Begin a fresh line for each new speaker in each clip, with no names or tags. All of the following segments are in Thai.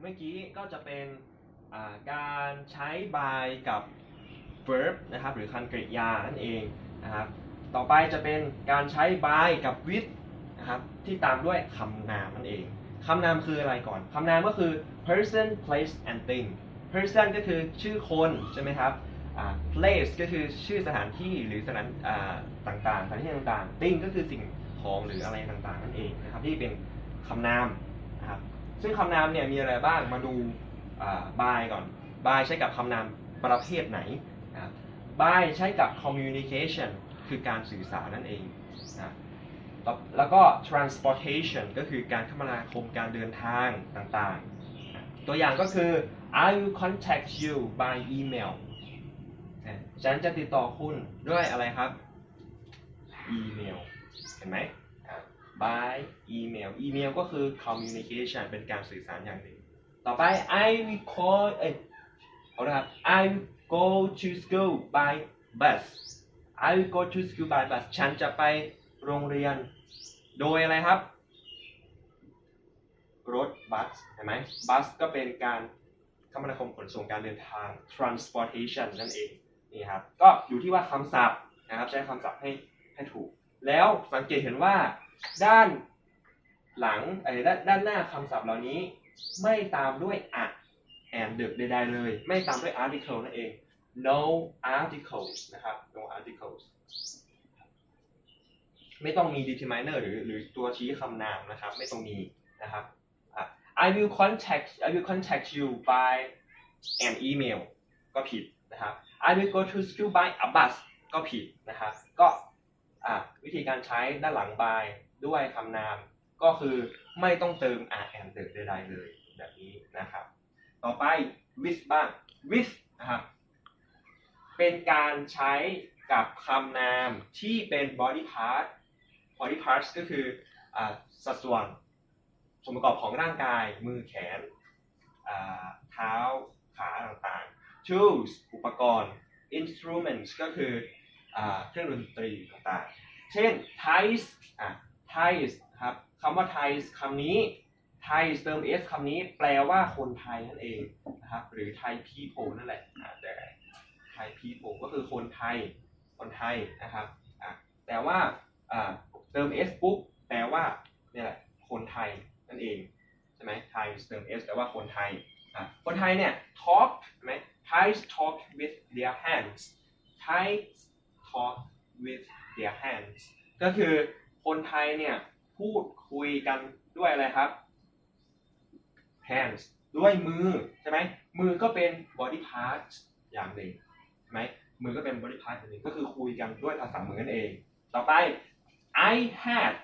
เมื่อกี้ก็จะเป็นการใช้ by กับ verb นะครับ หรือคันกริยานั่นเองนะครับ ต่อไปจะเป็นการใช้ by กับ with นะครับ ที่ตามด้วยคำนามนั่นเอง คำนามคืออะไรก่อน คำนามก็คือ person place and thing person ก็คือชื่อคนใช่ไหมครับ place ก็คือชื่อสถานที่หรือสถานต่างๆสถานที่ต่างๆ thing ก็คือสิ่งของหรืออะไรต่างๆนั่นเองนะครับที่เป็นคำนาม ซึ่งคำนามเนี่ยมีอะไรบ้างมาดูอ่า by ก่อน by ใช้กับคำนามประเภทไหนนะบ by ใช้กับ communication คือการสื่อสารนั่นเองนะแล้วก็ transportation ก็คือการคมนาคมการเดินทางต่างๆ ตัวอย่างก็คือ I will contact you by email ฉันจะติดต่อคุณด้วยอะไรครับ อีเมล เห็นไหม by email อีเมลก็คือ communication เป็นการสื่อสารอย่างหนึ่ง ต่อไป I will call เอ้ยเอาละครับ I will go to school by bus I will go to school by bus ฉันจะไปโรงเรียน โดยอะไรครับ รถบัสเห็นไหมบัสก็เป็นการคมนาคมขนส่งการเดินทาง transportation นั่นเองนี่ครับ ก็อยู่ที่ว่าคำศัพท์นะครับ ใช้คำศัพท์ให้ให้ถูก แล้วสังเกตเห็นว่า ด้านหลังไอ้ด้านหน้าคำศัพท์เหล่านี้ ไม่ตามด้วย at and the ใดๆเลย ไม่ตามด้วย article นั่นเอง no articles นะครับ no articles ไม่ต้องมี determiner หรือหรือตัวชี้คำนามนะครับ ไม่ต้องมีนะครับ I will contact I will contact you by an email ก็ผิดนะครับ I will go to school by a bus ก็ผิดนะครับ ก็วิธีการใช้ด้านหลัง by ด้วยคำนามก็คือไม่ต้องเติม are and the ใดๆเลยแบบนี้นะครับ ต่อไป with บ้าง with นะครับเป็นการใช้กับคำนามที่เป็น body part body parts ก็คืออ่าสัดส่วนส่วนประกอบของร่างกาย มือแขนอ่าเท้าขาต่างๆ tools อุปกรณ์ instruments ก็คืออาเครื่องดนตรีต่างๆ เช่น Thais อะ Thais ครับคำว่า Thais คำนี้ Thais เติม s คำนี้แปลว่าคนไทยนั่นเองนะครับ หรือ Thai people นั่นแหละแต่ Thai people ก็คือคนไทย คนไทยนะครับแต่ว่าเติม s ปุ๊บแปลว่าเนี่ยแหละคนไทยนั่นเองใช่ไหม Thai เติม s แปลว่าคนไทยคนไทยเนี่ย talk ใช่ไหม Thai talk with their hands Thai talk with their hands ก็คือ คนไทยเนี่ยพูดคุยกันด้วยอะไรครับ hands ด้วยมือใช่ไหมมือก็เป็น body part อย่างหนึ่งใช่ไหมมือก็เป็น body part อย่างหนึ่งก็คือคุยกันด้วยภาษามือนั่นเอง ต่อไป I had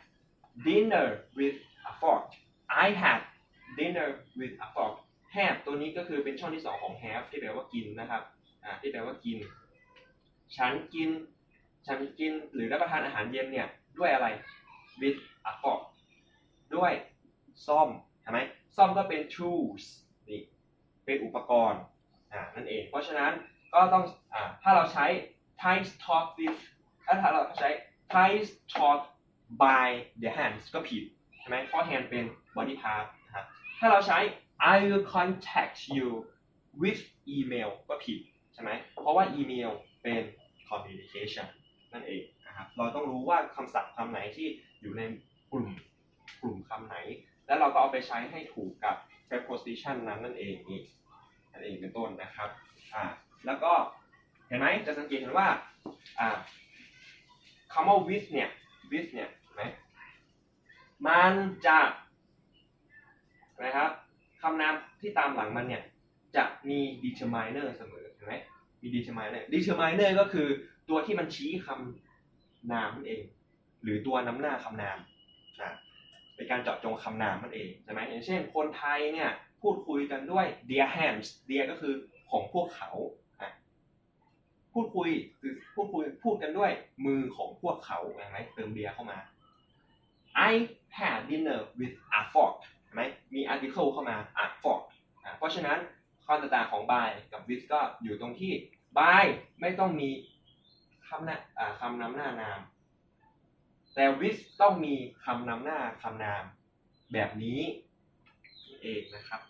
dinner with a fork I had dinner with a fork have ตัวนี้ก็คือเป็นช่องที่สองของ have ที่แปลว่ากินนะครับอ่าที่แปลว่ากิน ฉันกิน ฉันกินหรือรับประทานอาหารเย็นเนี่ย ด้วยอะไร with a fork ด้วยซ่อมใช่ไหมซ่อมก็เป็น tools นี่เป็นอุปกรณ์อ่านั่นเอง เพราะฉะนั้นก็ต้องอ่าถ้าเราใช้ Thai talk with ถ้าเราใช้ Thai talk by the hands ก็ผิดใช่ไหมเพราะ hand เป็น body part นะครับถ้าเราใช้ I will contact you with email ก็ผิดใช่ไหมเพราะว่าอีเมลเป็น communication นั่นเอง นะครับเราต้องรู้ว่าคำศัพท์คำไหนที่อยู่ในกลุ่มกลุ่มคำไหน แล้วเราก็เอาไปใช้ให้ถูกกับ preposition นั้นนั่นเองนี่นั่นเองเป็นต้นนะครับอ่าแล้วก็เห็นไหมจะสังเกตเห็นว่าอ่าคำว่า with เนี่ย with เนี่ยนไหมมันจะนะครับคำนามที่ตามหลังมันเนี่ยจะมี determiner เสมอเห็นไหมมี determiner determiner ก็คือตัวที่มันชี้คำ นามนั่นเอง หรือตัวน้ำหน้าคำนามอะเป็นการเจาะจงคำนามนั่นเองใช่ไหมอย่างเช่น คนไทยเนี่ยพูดคุยกันด้วย their hands their ก็คือของพวกเขาอะพูดคุยคือพูดคุยพูดกันด้วยมือของพวกเขาเห็นไหมเติม their เข้ามา I had dinner with a fork เห็นไหมมี article เข้ามา a fork อะเพราะฉะนั้นความแตกต่างของ by กับ with ก็อยู่ตรงที่ by ไม่ต้องมี คำนะอ่าคำนำหน้านาม แต่วิสต้องมีคำนำหน้าคำนามแบบนี้เองนะครับ